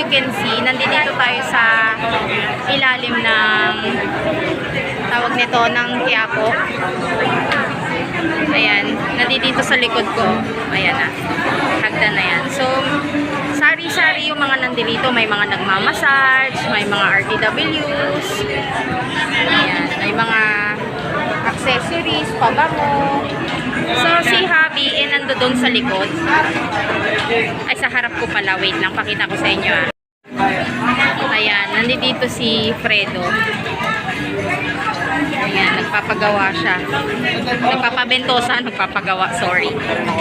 you can see, nandito tayo sa ilalim ng tawag nito ng Quiapo. Ayan, nandito sa likod ko. Ayan na. Hagdan na yan. So, sari-sari yung mga nandito. May mga nagmamassage, may mga RTWs. Ayan, may mga accessories, pabango. So, si Habi nando doon sa likod. Ay, sa harap ko pala. Wait lang, pakita ko sa inyo ah. Ayan, nandito si Fredo. Ayan, nagpapagawa siya. Nagpapabentosa, nagpapagawa, sorry.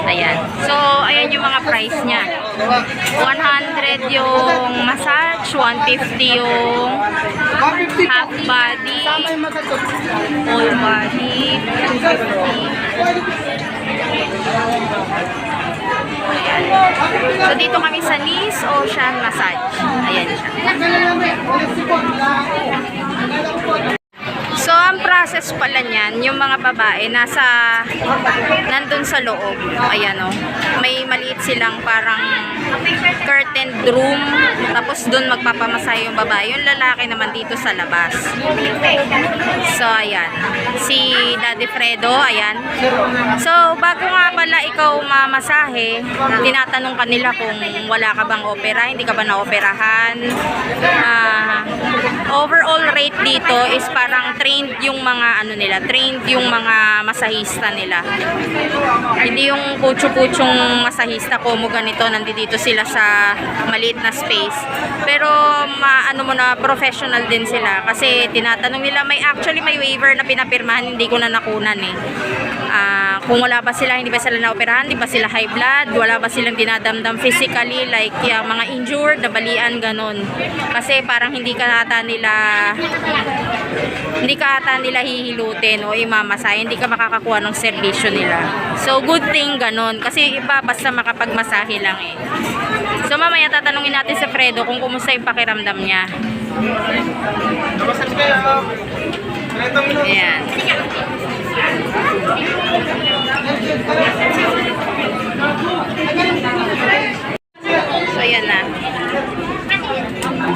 Ayan. So, ayan yung mga price niya. 100 yung massage, 150 yung half body, whole body, 250. So, dito kami sa Nice Ocean Massage. Ayan siya. Process pala niyan, yung mga babae, nasa, nandun sa loob. Ayan o. May maliit silang parang curtained room. Tapos dun magpapamasay yung babae. Yung lalaki naman dito sa labas. So, ayan. Si Daddy Fredo, ayan. So, bago nga pala ikaw mamasahe, tinatanong ka nila kung wala ka bang opera, hindi ka ba na-operahan. Ah, overall rate dito is parang trained yung mga ano nila, trained yung mga masahista nila. Hindi yung kutsu-kutsong masahista ko mo ganito, nandito sila sa maliit na space. Pero maano mo na professional din sila kasi tinatanong nila may actually may waiver na pinapirmahan hindi ko na nakunan eh. Kung wala ba sila, hindi ba sila naoperahan, hindi ba sila high blood, wala ba silang dinadamdam physically like yung mga injured, nabalian, ganun. Kasi parang hindi ka ata nila hindi ka ata nila hihilutin o imamasay, hindi ka makakakuha ng serbisyo nila. So, good thing ganun. Kasi iba basta makapagmasahe lang eh. So, mamaya tatanungin natin sa Fredo kung kumusta yung pakiramdam niya. Ayan. So, ayan na.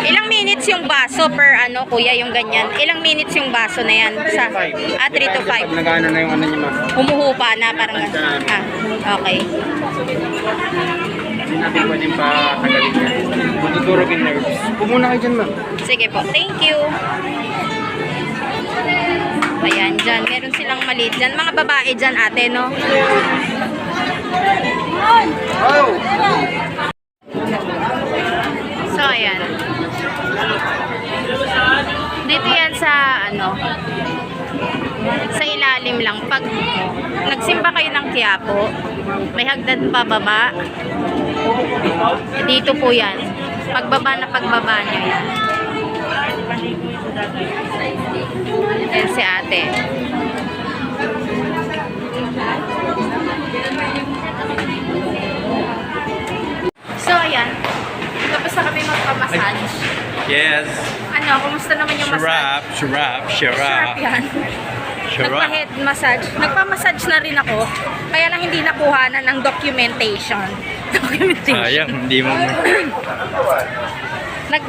Ilang minutes yung baso per ano, kuya, yung ganyan? Ilang minutes yung baso na yan? Sa, ah, 3 to 5. Nag-ano na yung ano niya ma'am. Humuhupa na, parang ganun. Ah, okay. Hindi natin pwedeng patagalin yan. Matutulog yung nerves. Pumuna kayo dyan ma'am. Sige po, thank you. Ayan, dyan. Meron silang maliit dyan. Mga babae dyan, ate, no? So, ayan. Dito yan sa, ano, sa ilalim lang. Pag nagsimba kayo ng Quiapo, may hagdan pa baba. Dito po yan. Pagbaba na pagbaba nyo yan. Ayan si ate. Yes, Ano, kumusta naman yung massage? sharap, sharap, sharap, yan. sharap. Nagpa-head massage. Nagpa-massage na rin ako. Kaya lang hindi nakuhanan ng documentation. Documentation. Sayang, hindi mo. Nag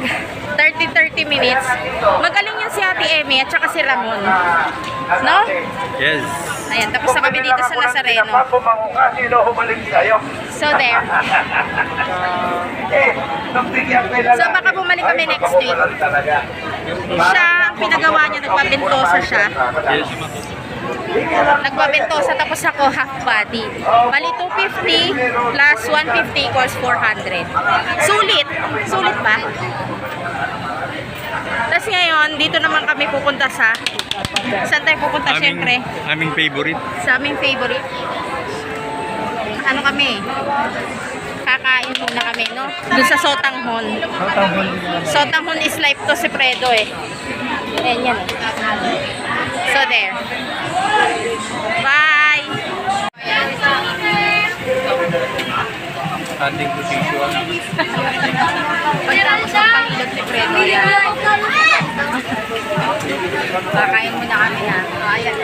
30-30 minutes. Magaling yan si Ate Emmy at saka si Ramon. No? Yes. Ayan, tapos na kami dito sa Nazareno. Sino humaling sa'yo? So there. Eh, nung bigyan ko lang. So baka bumalik kami next week. Siya, ang pinagawa niya, nagpabentosa siya. Yes. Nagpabentosa tapos ako half body. Bali 250 plus 150 equals 400. Sulit. Sulit ba? Tapos ngayon, dito naman kami pupunta sa Saan tayo pupunta syempre? aming favorite. Sa aming favorite. Ano kami? kakain muna kami, no? Doon sa Sotanghon. Sotanghon is life to si Fredo eh. Ayan yan. So there. Bye! Ating position. Pagtapos ng pahilot si Fredo, ayan. Kakain muna kami na. Ayan.